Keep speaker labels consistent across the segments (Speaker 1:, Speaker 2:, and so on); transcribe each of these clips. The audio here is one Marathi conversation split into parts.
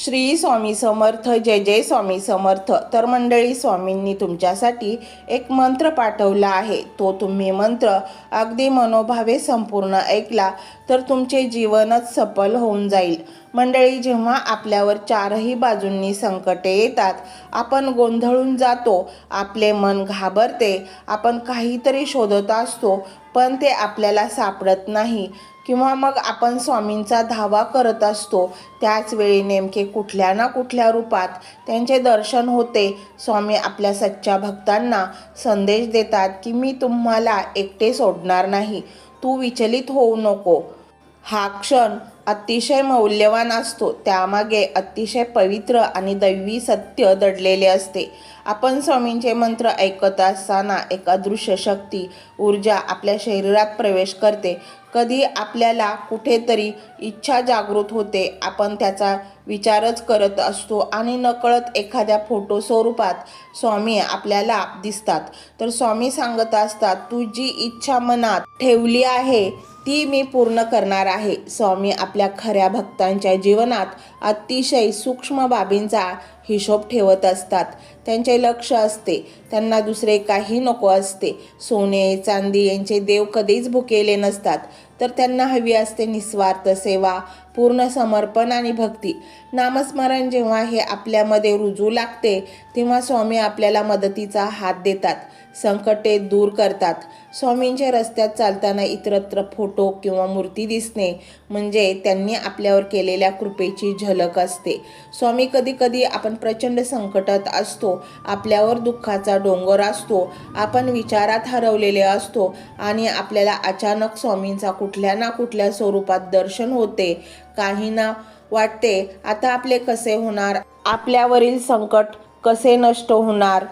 Speaker 1: श्री स्वामी समर्थ जय जय स्वामी समर्थ. तर मंडळी स्वामींनी तुमच्यासाठी एक मंत्र पाठवला आहे. तो तुम्ही मंत्र अगदी मनोभावे संपूर्ण ऐकला तर तुमचे जीवनच सफल होऊन जाईल. मंडळी जेव्हा आपल्यावर चारही बाजूंनी संकटे येतात आपण गोंधळून जातो आपले मन घाबरते आपण काहीतरी शोधत असतो पण ते आपल्याला सापडत नाही. किंवा मग आपण स्वामींचा धावा करत असतो त्याच वेळी नेमके कुठल्या ना कुठल्या रूपात त्यांचे दर्शन होते. स्वामी आपल्या सच्च्या भक्तांना संदेश देतात की मी तुम्हाला एकटे सोडणार नाही. तू विचलित होऊ नको. हा क्षण अतिशय मौल्यवान असतो. त्यामागे अतिशय पवित्र आणि दैवी सत्य दडलेले असते. आपण स्वामींचे मंत्र ऐकत असताना एक अदृश्य शक्ती ऊर्जा आपल्या शरीरात प्रवेश करते. कधी आपल्याला कुठेतरी इच्छा जागृत होते. आपण त्याचा विचारच करत असतो आणि नकळत एखाद्या फोटो स्वरूपात स्वामी आपल्याला दिसतात. तर स्वामी सांगत असतात तू जी इच्छा मनात ठेवली आहे. ती मी पूर्ण करणार आहे. स्वामी आपल्या खऱ्या भक्तांच्या जीवनात अतिशय सूक्ष्म बाबींचा हिशोब ठेवत असतात. त्यांचे लक्ष असते. त्यांना दुसरे काही नको असते. सोने चांदी यांचे देव कधीच भुकेले नसतात. तर त्यांना हवी असते निस्वार्थ सेवा पूर्ण समर्पण आणि भक्ती. नामस्मरण जेव्हा हे आपल्यामध्ये रुजू लागते तेव्हा स्वामी आपल्याला मदतीचा हात देतात. संकटे दूर करतात. स्वामींच्या रस्त्यात चालताना इतरत्र फोटो किंवा मूर्ती दिसणे म्हणजे त्यांनी आपल्यावर केलेल्या कृपेची झलक असते. स्वामी कधी कधी आपण प्रचंड संकटात असतो आपल्यावर दुःखाचा डोंगर असतो आपण विचारात हरवलेले असतो आणि आपल्याला अचानक स्वामींचा कुठल्या ना कुठल्या स्वरूपात दर्शन होते. काहींना वाटते आता आपले कसे होणार? आपल्यावरील संकट कसे नष्ट होणार?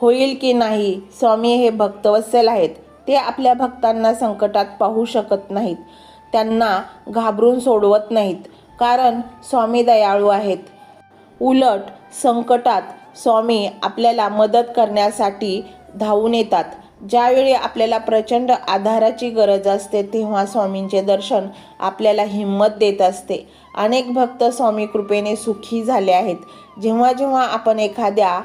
Speaker 1: होईल की नाही स्वामी हे भक्तवत्सल आहेत. ते आपल्या भक्तांना संकटात पाहू शकत नाहीत. त्यांना घाबरून सोडवत नाहीत. कारण स्वामी दयाळू आहेत. उलट संकटात स्वामी आपल्याला मदत करण्यासाठी धावून येतात. ज्यावेळी आपल्याला प्रचंड आधाराची गरज असते तेव्हा स्वामींचे दर्शन आपल्याला हिंमत देत असते. अनेक भक्त स्वामी कृपेने सुखी झाले आहेत. जेव्हा जेव्हा आपण एखाद्या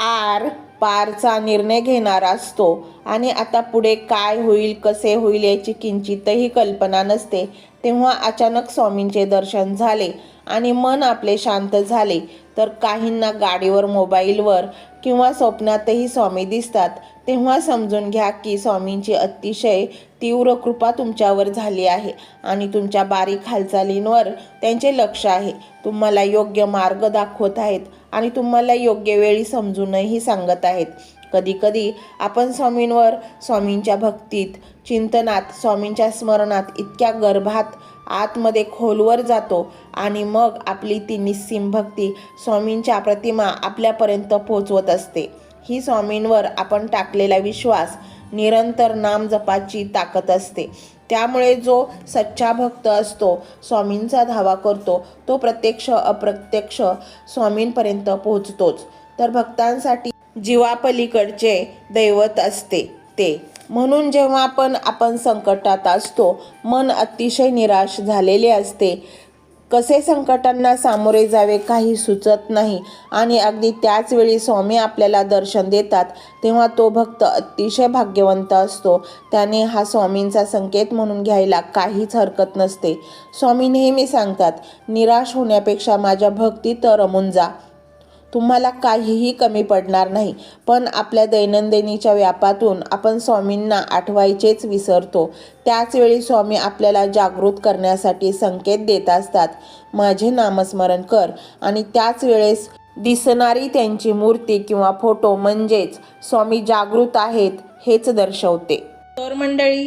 Speaker 1: आर पारचा निर्णय घेणार असतो. आणि आता पुढे काय होईल कसे होईल याची किंचितही कल्पना नसते. तेव्हा अचानक स्वामींचे दर्शन झाले आणि मन आपले शांत झाले. तर काहींना गाडीवर मोबाईलवर किंवा स्वप्नातही स्वामी दिसतात तेव्हा समजून घ्या की स्वामींची अतिशय तीव्र कृपा तुमच्यावर झाली आहे आणि तुमच्या बारीक हालचालींवर त्यांचे लक्ष आहे. तुम्हाला योग्य मार्ग दाखवत आहेत आणि तुम्हाला योग्य वेळी समजूनही सांगत आहेत. कधीकधी आपण स्वामींवर स्वामींच्या भक्तीत चिंतनात स्वामींच्या स्मरणात इतक्या गर्भात आतमध्ये खोलवर जातो आणि मग आपली ती निस्सीम भक्ती स्वामींच्या प्रतिमा आपल्यापर्यंत पोचवत असते. ही स्वामींवर आपण टाकलेला विश्वास निरंतर नाम जपाची ताकद असते. त्यामुळे जो सच्चा भक्त असतो स्वामींचा धावा करतो तो प्रत्यक्ष अप्रत्यक्ष स्वामींपर्यंत पोहोचतोच. तर भक्तांसाठी जीवापलीकडचे दैवत असते ते. म्हणून जेव्हा आपण आपण संकटात असतो मन अतिशय निराश झालेले असते. कसे संकटांना सामोरे जावे काही सुचत नाही आणि अगदी त्याच वेळी स्वामी आपल्याला दर्शन देतात तेव्हा तो भक्त अतिशय भाग्यवंत असतो. त्याने हा स्वामींचा संकेत म्हणून घ्यायला काहीच हरकत नसते. स्वामी नेहमी सांगतात निराश होण्यापेक्षा माझ्या भक्तीत रमून जा. तुम्हाला काहीही कमी पडणार नाही. पण आपल्या दैनंदिनीच्या व्यापातून आपण स्वामींना आठवायचेच विसरतो. त्याचवेळी स्वामी आपल्याला जागृत करण्यासाठी संकेत देत असतात. माझे नामस्मरण कर. आणि त्याच वेळेस दिसणारी त्यांची मूर्ती किंवा फोटो म्हणजेच स्वामी जागृत आहेत हेच दर्शवते. तर मंडळी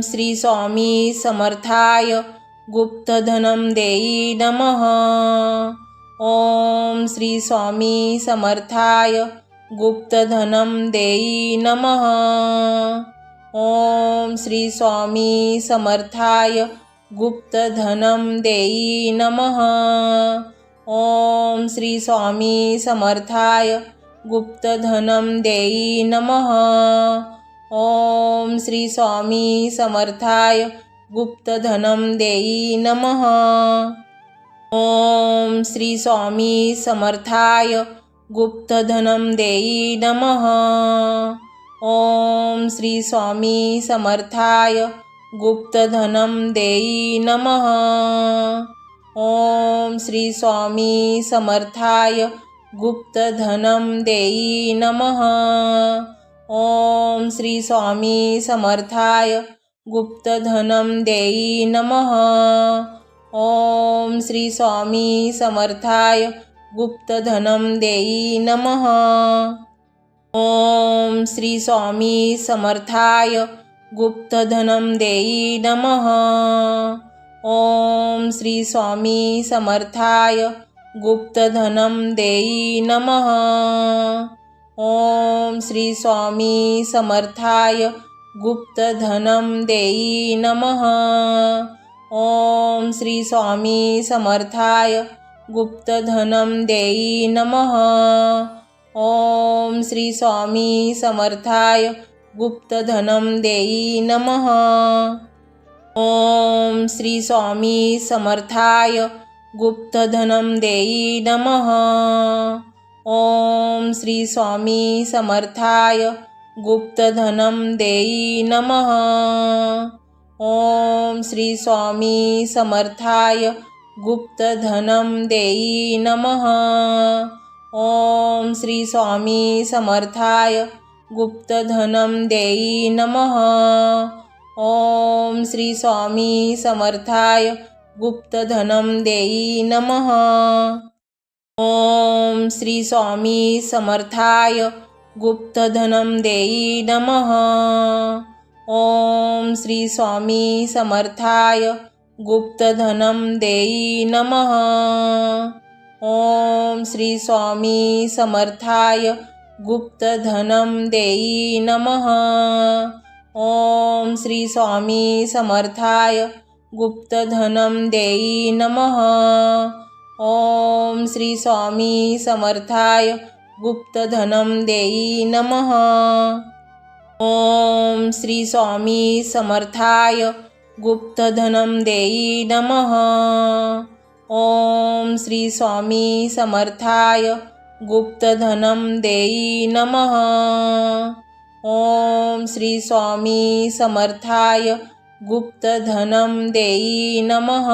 Speaker 2: ओम श्री स्वामी समर्थाय गुप्तधनं देयी नमः। ओम श्री स्वामी समर्थाय गुप्तधनं देयी नमः। ओम श्री स्वामी समर्थाय गुप्तधनं देयी नमः। ओम श्री स्वामी समर्थाय गुप्तधनं देयी नमः। ओम श्री स्वामी समर्थाय गुप्तधनं देई नमः। ओम श्री स्वामी समर्थाय गुप्तधनं देई नमः। ओम श्री स्वामी समर्थाय गुप्तधनं देई नमः। ओम श्री स्वामी समर्थाय गुप्तधनं देई नमः। ओम श्री स्वामी समर्थाय गुप्तधनं देई नमः। ओम श्री स्वामी समर्थाय गुप्तधनं देई नमः। ओम श्री स्वामी समर्थाय गुप्तधनं देई नमः। ओम श्री स्वामी समर्थाय गुप्तधनं देई नमः। ओम श्री स्वामी समर्थाय गुप्तधनं देई नमः। ओम श्री स्वामी समर्थाय गुप्तधनं देई नमः। ओम श्री स्वामी समर्थाय गुप्तधनं देई नमः। ओम श्री स्वामी समर्थाय गुप्तधनं देई नमः। ओम श्री स्वामी समर्थाय गुप्तधनं देई नमः। ओम श्री स्वामी समर्थाय गुप्तधनं देई नमः। ओम श्री स्वामी समर्थाय गुप्तधनं देई नमः। ओम श्री स्वामी समर्थाय गुप्तधनं देई नमः। ओम श्री स्वामी समर्थाय गुप्तधनं देई नमः। ओम श्री स्वामी समर्थाय गुप्तधनं देई नमः। ओम श्री स्वामी समर्थाय गुप्तधनं देई नमः। ओम श्री स्वामी समर्थाय गुप्तधनं देई नमः। ओम श्री स्वामी समर्थाय गुप्तधनं देई नमः। ओम श्री स्वामी समर्थाय गुप्तधनं देई नमः। ओम श्री स्वामी समर्थाय गुप्तधनं देई नमः। ओम श्री स्वामी समर्थाय गुप्तधनं देई नमः।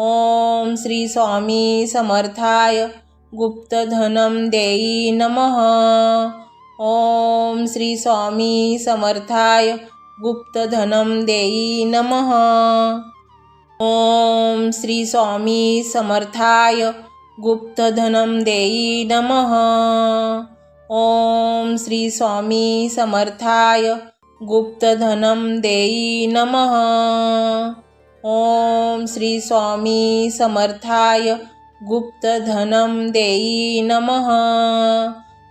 Speaker 2: ओम श्री स्वामी समर्थाय गुप्तधनं देई नमः। ओम श्री स्वामी समर्थाय गुप्तधनं देई नमः। ओम श्री स्वामी समर्थाय गुप्तधनं देई नमः। ओम श्री स्वामी समर्थाय गुप्तधनं देई नमः। ओम श्री स्वामी समर्थाय गुप्तधनं देयी नमः।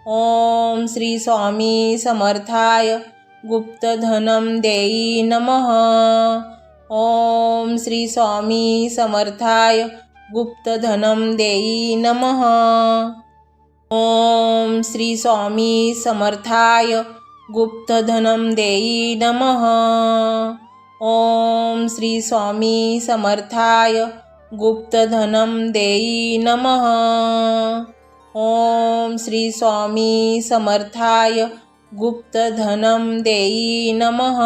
Speaker 2: ओम श्री स्वामी समर्थाय गुप्तधनं देयी नमः। ओम श्री स्वामी समर्थाय गुप्तधनं देयी नमः। ॐ श्री स्वामी समर्थाय गुप्तधनं देयी नमः। ॐ श्री स्वामी समर्थाय गुप्तधनं देयी नमः। ओम श्री स्वामी समर्थाय गुप्तधनं देयी नमः।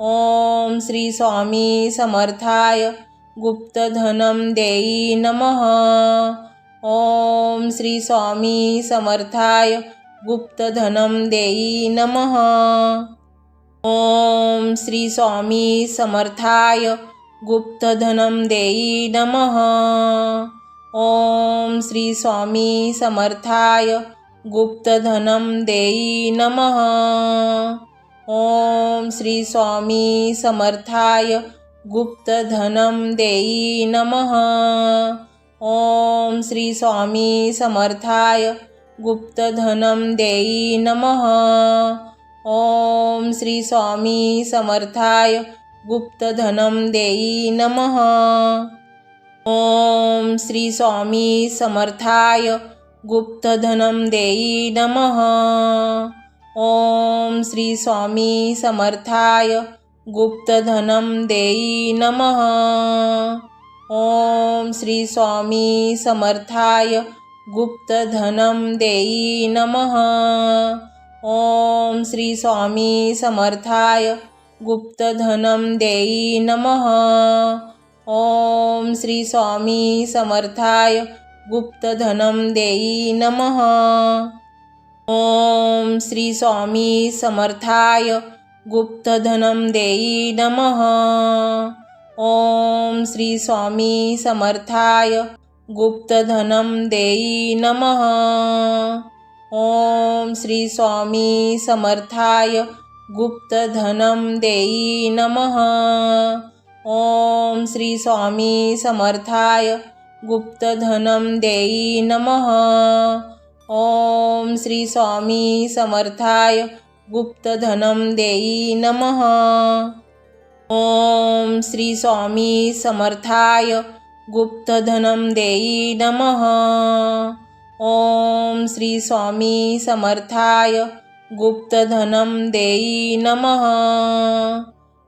Speaker 2: ओम श्री स्वामी समर्थाय गुप्तधनं देयी नमः। ओम श्री स्वामी समर्थाय गुप्तधनं देयी नमः। ॐ श्री स्वामी समर्थाय गुप्तधनं देयी नमः। ओम श्री स्वामी समर्थाय गुप्तधनं देयी नमः। ओम श्री स्वामी समर्थाय गुप्तधनं देयी नमः। ओम श्री स्वामी समर्थाय गुप्तधनं देयी नमः। ॐ श्री स्वामी समर्थाय गुप्तधनं देयी नमः। ओम श्री स्वामी समर्थाय गुप्तधनं देयी नमः। ओम श्री स्वामी समर्थाय गुप्तधनं देयी नमः। ओम श्री स्वामी समर्थाय गुप्तधनं देयी नमः। ॐ श्री स्वामी समर्थाय गुप्तधनं देयी नमः। ॐ श्री स्वामी समर्थाय गुप्तधनं देयी नमः। ओम श्री स्वामी समर्थाय गुप्तधनं देयी नमः। ओम श्री स्वामी समर्थाय गुप्तधनं देयी नमः। ॐ श्री स्वामी समर्थाय गुप्तधनं देयी नमः। ॐ श्री स्वामी समर्थाय गुप्तधनं देयी नमः। ॐ श्री स्वामी समर्थाय गुप्तधनं देयी नमः। ॐ श्री स्वामी समर्थाय गुप्तधनं देयी नमः। ॐ श्री स्वामी समर्थाय गुप्तधनं देयी नमः।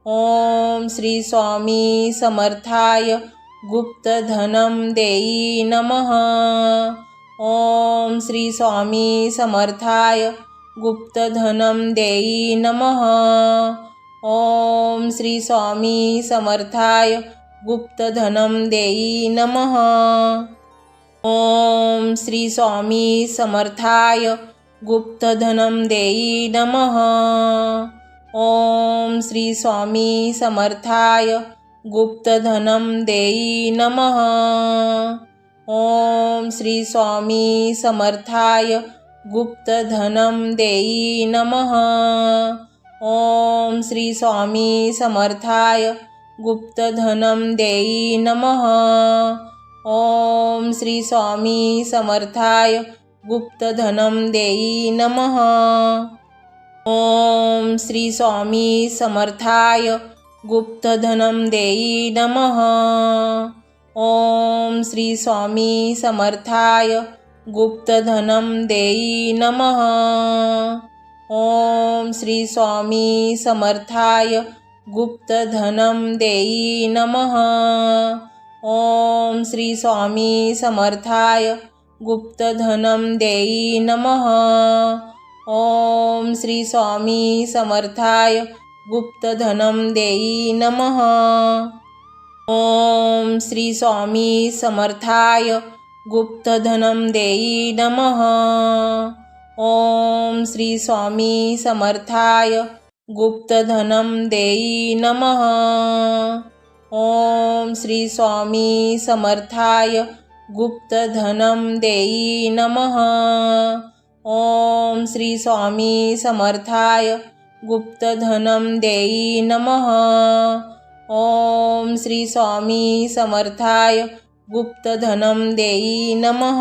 Speaker 2: ओम श्री स्वामी समर्थाय गुप्तधनं देयी नमः। ओम श्री स्वामी समर्थाय गुप्तधनं देयी नमः। ओम श्री स्वामी समर्थाय गुप्तधनं देयी नमः। ॐ श्री स्वामी समर्थाय गुप्तधनं देयी नमः। ओम श्री स्वामी समर्थाय गुप्तधनं देयी नमः। ओम श्री स्वामी समर्थाय गुप्तधनं देयी नमः। ओम श्री स्वामी समर्थाय गुप्तधनं देयी नमः। ॐ श्री स्वामी समर्थाय गुप्तधनं देयी नमः। ओम श्री स्वामी समर्थाय गुप्तधनं देयी नमः। ओम श्री स्वामी समर्थाय गुप्तधनं देयी नमः। ॐ श्री स्वामी समर्थाय गुप्तधनं देयी नमः। ॐ श्री स्वामी समर्थाय गुप्तधनं देयी नमः। ॐ श्री स्वामी समर्थाय गुप्तधनं देयी नमः। ओम श्री स्वामी समर्थाय गुप्तधनं देयी नमः। ॐ श्री स्वामी समर्थाय गुप्तधनं देयी नमः। ॐ श्री स्वामी समर्थाय गुप्तधनं देयी नमः। ॐ श्री स्वामी समर्थाय गुप्तधनं देयी नमः। ॐ श्री स्वामी समर्थाय गुप्तधनं देयी नमः।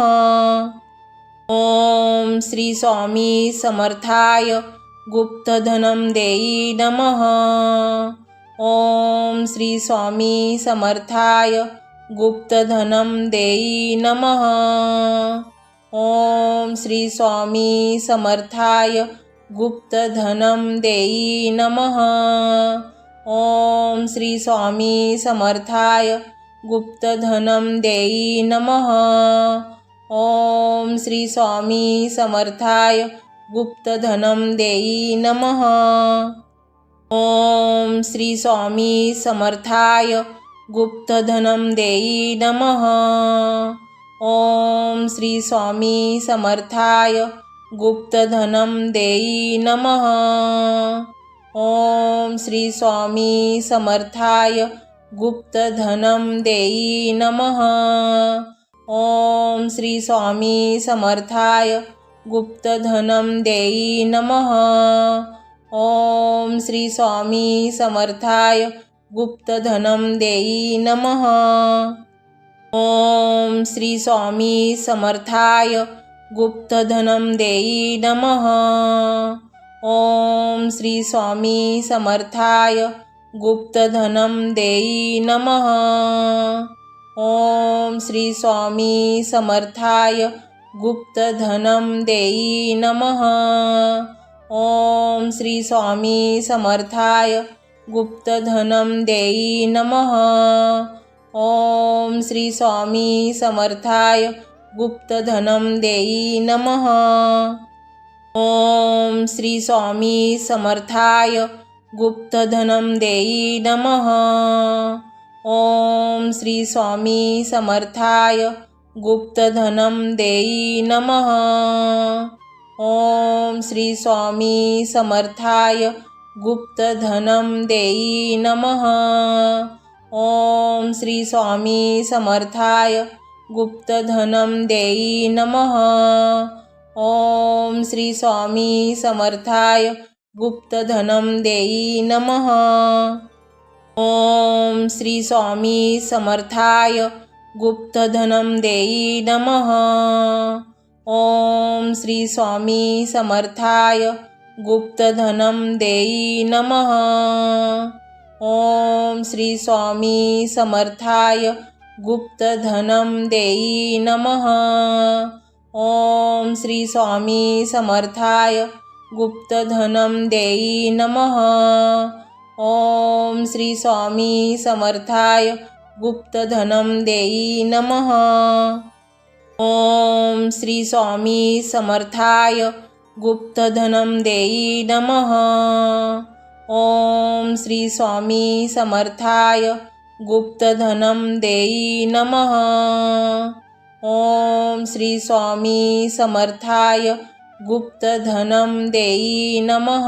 Speaker 2: ॐ श्री स्वामी समर्थाय गुप्तधनं देयी नमः। ॐ श्री स्वामी समर्थाय गुप्तधनं देयी नमः। ओम श्री स्वामी समर्थाय गुप्तधनं देई नमः। ओम श्री स्वामी समर्थाय गुप्तधनं देई नमः। ओम श्री स्वामी समर्थाय गुप्तधनं देई नमः। ॐ श्री स्वामी समर्थाय गुप्तधनं देई नमः। ओम श्री स्वामी समर्थाय गुप्तधनं देई नमः। ओम श्री स्वामी समर्थाय गुप्तधनं देई नमः। ॐ श्री स्वामी समर्थाय गुप्तधनं देई नमः। ॐ श्री स्वामी समर्थाय गुप्तधनं देई नमः। ओम श्री स्वामी समर्थाय गुप्तधनं देई नमः। ओम श्री स्वामी समर्थाय गुप्तधनं देई नमः। ॐ श्री स्वामी समर्थाय गुप्तधनं देई नमः। ॐ श्री स्वामी समर्थाय गुप्तधनं देई नमः। ॐ श्री स्वामी समर्थाय गुप्तधनं देई नमः। ॐ श्री स्वामी समर्थाय गुप्तधनं देई नमः। ॐ श्री स्वामी समर्थाय गुप्तधनं देई नमः। ॐ श्री स्वामी समर्थाय गुप्तधनं देई नमः। ॐ श्री स्वामी समर्थाय गुप्तधनं देई नमः। ॐ श्री स्वामी समर्थाय गुप्तधनं देई नमः। ॐ श्री स्वामी समर्थाय गुप्तधनं देई नमः। ॐ श्री स्वामी समर्थाय गुप्तधनं देई नमः। ओम श्री स्वामी समर्थाय गुप्तधनं देई नमः। ॐ श्री स्वामी समर्थाय गुप्तधनं देई नमः। ॐ श्री स्वामी समर्थाय गुप्तधनं देई नमः। ॐ श्री स्वामी समर्थाय गुप्तधनं देई नमः। ओम श्री स्वामी समर्थाय गुप्तधनं देई नमः। ओम श्री स्वामी समर्थाय गुप्तधनं देई नमः।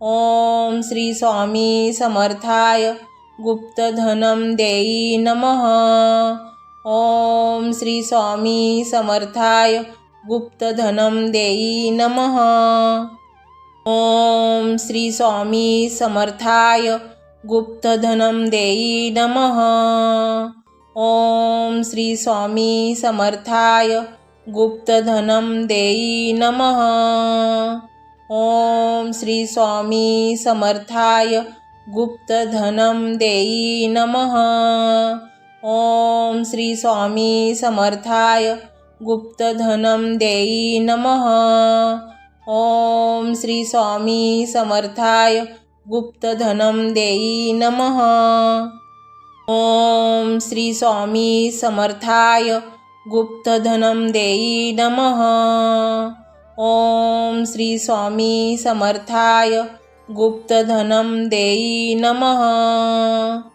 Speaker 2: ओम श्री स्वामी समर्थाय गुप्तधनं देई नमः। ॐ श्री स्वामी समर्थाय गुप्तधनं देई नमः। ओम श्री स्वामी समर्थाय गुप्तधनं देई नमः। ओम श्री स्वामी समर्थाय गुप्तधनं देई नमः। ओम श्री स्वामी समर्थाय गुप्तधनं देई नमः। ॐ श्री स्वामी समर्थाय गुप्तधनं देई नमः। ॐ श्री स्वामी समर्थाय गुप्तधनं देई नमः। ओम श्री स्वामी समर्थाय गुप्तधनं देई नमः। ओम श्री स्वामी समर्थाय गुप्तधनं देई नमः।